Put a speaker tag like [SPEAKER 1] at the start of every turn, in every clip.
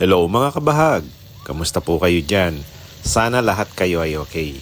[SPEAKER 1] Hello mga kabahag! Kamusta po kayo dyan? Sana lahat kayo ay okay.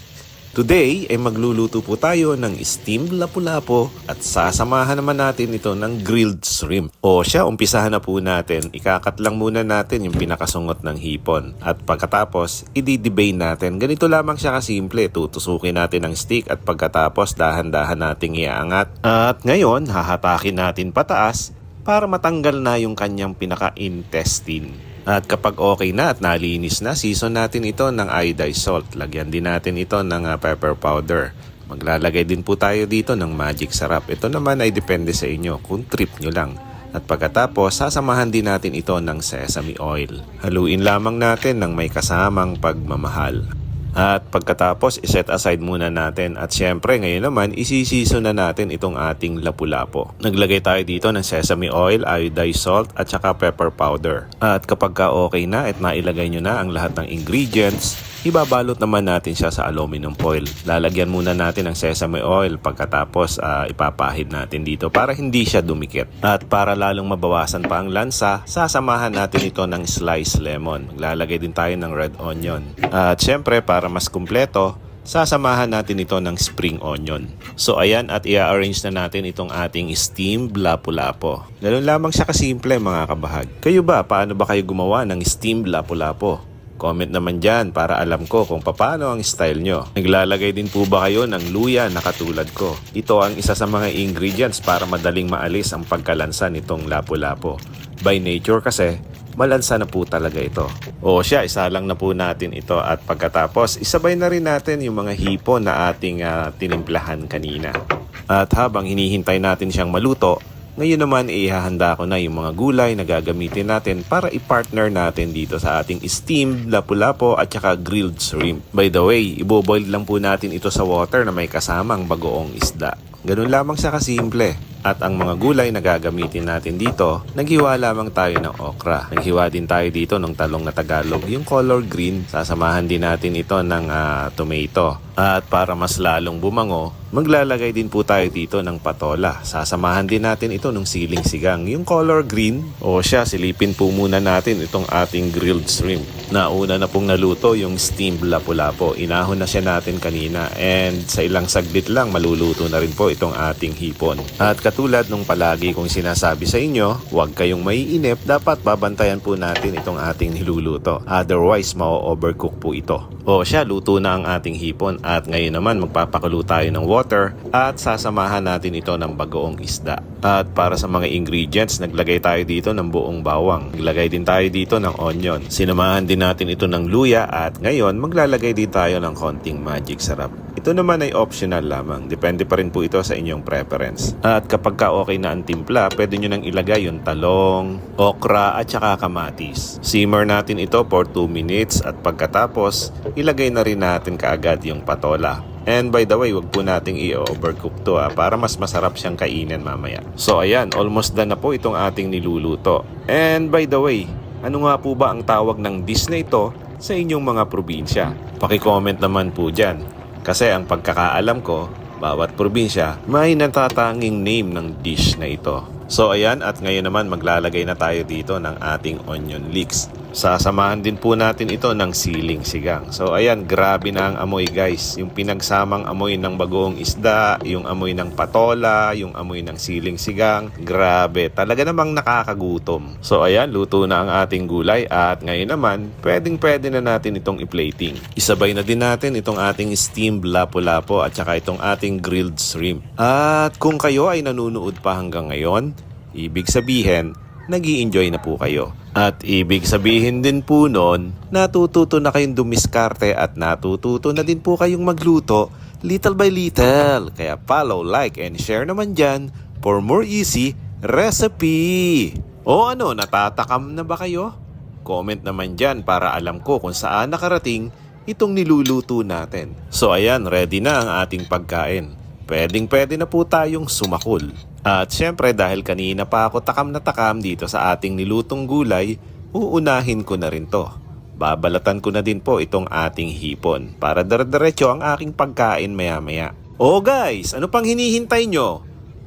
[SPEAKER 1] Today ay magluluto po tayo ng steamed lapu-lapu at sasamahan naman natin ito ng grilled shrimp. O siya, umpisahan na po natin. Ikakat lang muna natin yung pinakasungot ng hipon. At pagkatapos, ididebay natin. Ganito lamang siya kasimple. Tutusukin natin ang stick at pagkatapos dahan-dahan nating iaangat. At ngayon, hahatakin natin pataas para matanggal na yung kanyang pinaka-intestine. At kapag okay na at nalinis na, season natin ito ng iodized salt. Lagyan din natin ito ng ah, pepper powder. Maglalagay din po tayo dito ng magic sarap. Ito naman ay depende sa inyo kung trip nyo lang. At pagkatapos, sasamahan din natin ito ng sesame oil. Haluin lamang natin ng may kasamang pagmamahal. At pagkatapos, iset aside muna natin. At syempre, ngayon naman, isisiso na natin itong ating lapu-lapo. Naglagay tayo dito ng sesame oil, iodized salt, at saka pepper powder. At kapag ka okay na at nailagay nyo na ang lahat ng ingredients, ibabalot naman natin siya sa aluminum foil. Lalagyan muna natin ng sesame oil pagkatapos ah, ipapahid natin dito para hindi siya dumikit. At para lalong mabawasan pa ang lansa, sasamahan natin ito ng sliced lemon. Maglalagay din tayo ng red onion. At syempre para mas kumpleto, sasamahan natin ito ng spring onion. So ayan at i-arrange na natin itong ating steamed lapu-lapo. Ganun lamang siya kasimple mga kabahag. Kayo ba, paano ba kayo gumawa ng steamed lapu-lapo? Comment naman dyan para alam ko kung paano ang style nyo. Naglalagay din po ba kayo ng luya na katulad ko? Ito ang isa sa mga ingredients para madaling maalis ang pagkalansa nitong lapu-lapo. By nature kasi, malansa na po talaga ito. O siya, isa lang na po natin ito at pagkatapos, isabay na rin natin yung mga hipon na ating ah, tinimplahan kanina. At habang hinihintay natin siyang maluto, ngayon naman ihahanda ko na yung mga gulay na gagamitin natin para i-partner natin dito sa ating steamed lapu-lapu at saka grilled shrimp. By the way, iboboil lang po natin ito sa water na may kasamang bagoong isda. Ganun lamang siya kasimple. At ang mga gulay na gagamitin natin dito, naghiwa lamang tayo ng okra. Naghiwa din tayo dito ng talong na Tagalog, yung color green. Sasamahan din natin ito ng ah, tomato. At para mas lalong bumango, maglalagay din po tayo dito ng patola. Sasamahan din natin ito ng siling sigang, yung color green. O siya, silipin po muna natin itong ating grilled shrimp. Nauna na pong naluto yung steamed lapu-lapu. Inahon na siya natin kanina and sa ilang saglit lang maluluto na rin po itong ating hipon. At katulad nung palagi kong sinasabi sa inyo, huwag kayong maiinip, dapat babantayan po natin itong ating niluluto. Otherwise, ma-overcook po ito. O siya, luto na ang ating hipon at ngayon naman magpapakulo tayo ng water at sasamahan natin ito ng bagoong isda. At para sa mga ingredients, naglagay tayo dito ng buong bawang. Naglagay din tayo dito ng onion. Sinamahan din natin ito ng luya at ngayon maglalagay din tayo ng konting magic sarap. Ito naman ay optional lamang. Depende pa rin po ito sa inyong preference. At kapag ka okay na ang timpla, pwede nyo nang ilagay yung talong, okra at saka kamatis. Simmer natin ito for 2 minutes at pagkatapos, ilagay na rin natin kaagad yung patola. And by the way, wag po nating i-overcook to ah, para mas masarap siyang kainin mamaya. So ayan, almost done na po itong ating niluluto. And by the way, ano nga po ba ang tawag ng dish na ito sa inyong mga probinsya? Paki-comment naman po dyan. Kasi ang pagkakaalam ko, bawat probinsya may natatanging name ng dish na ito. So ayan at ngayon naman maglalagay na tayo dito ng ating onion leeks. Sasamahan din po natin ito ng siling sigang. So ayan, grabe na ang amoy guys. Yung pinagsamang amoy ng bagoong isda, yung amoy ng patola, yung amoy ng siling sigang. Grabe, talaga namang nakakagutom. So ayan, luto na ang ating gulay at ngayon naman, pwedeng pwede na natin itong i-plating. Isabay na din natin itong ating steamed lapu-lapu at saka itong ating grilled shrimp. At kung kayo ay nanunood pa hanggang ngayon, ibig sabihin, nag enjoy na po kayo. At ibig sabihin din po nun, natututo na kayong dumiskarte at natututo na din po kayong magluto little by little. Kaya follow, like, and share naman dyan for more easy recipe. O ano, natatakam na ba kayo? Comment naman dyan para alam ko kung saan nakarating itong niluluto natin. So ayan, ready na ang ating pagkain. Pwedeng pwede na po tayong sumakul. At syempre dahil kanina pa ako takam na takam dito sa ating nilutong gulay, uunahin ko na rin to. Babalatan ko na din po itong ating hipon para dire-diretso ang aking pagkain maya-maya. Oh guys, ano pang hinihintay nyo?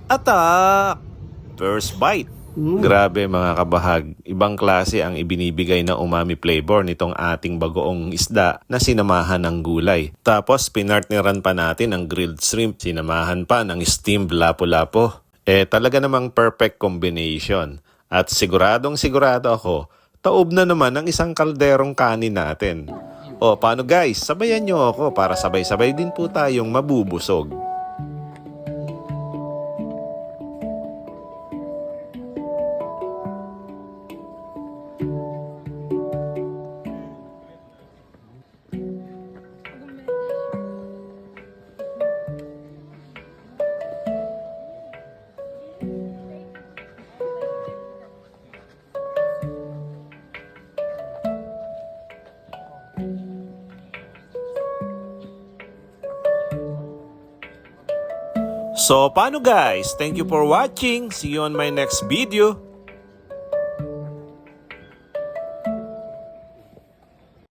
[SPEAKER 1] Attack! First bite! Grabe mga kabahag, ibang klase ang ibinibigay na umami flavor nitong ating bagoong isda na sinamahan ng gulay. Tapos pinartneran pa natin ng grilled shrimp, sinamahan pa ng steamed lapu-lapu. Eh talaga namang perfect combination. At siguradong sigurado ako, taob na naman ang isang kalderong kanin natin. O paano guys, sabayan nyo ako para sabay-sabay din po tayong mabubusog. So paano guys? Thank you for watching. See you on my next video.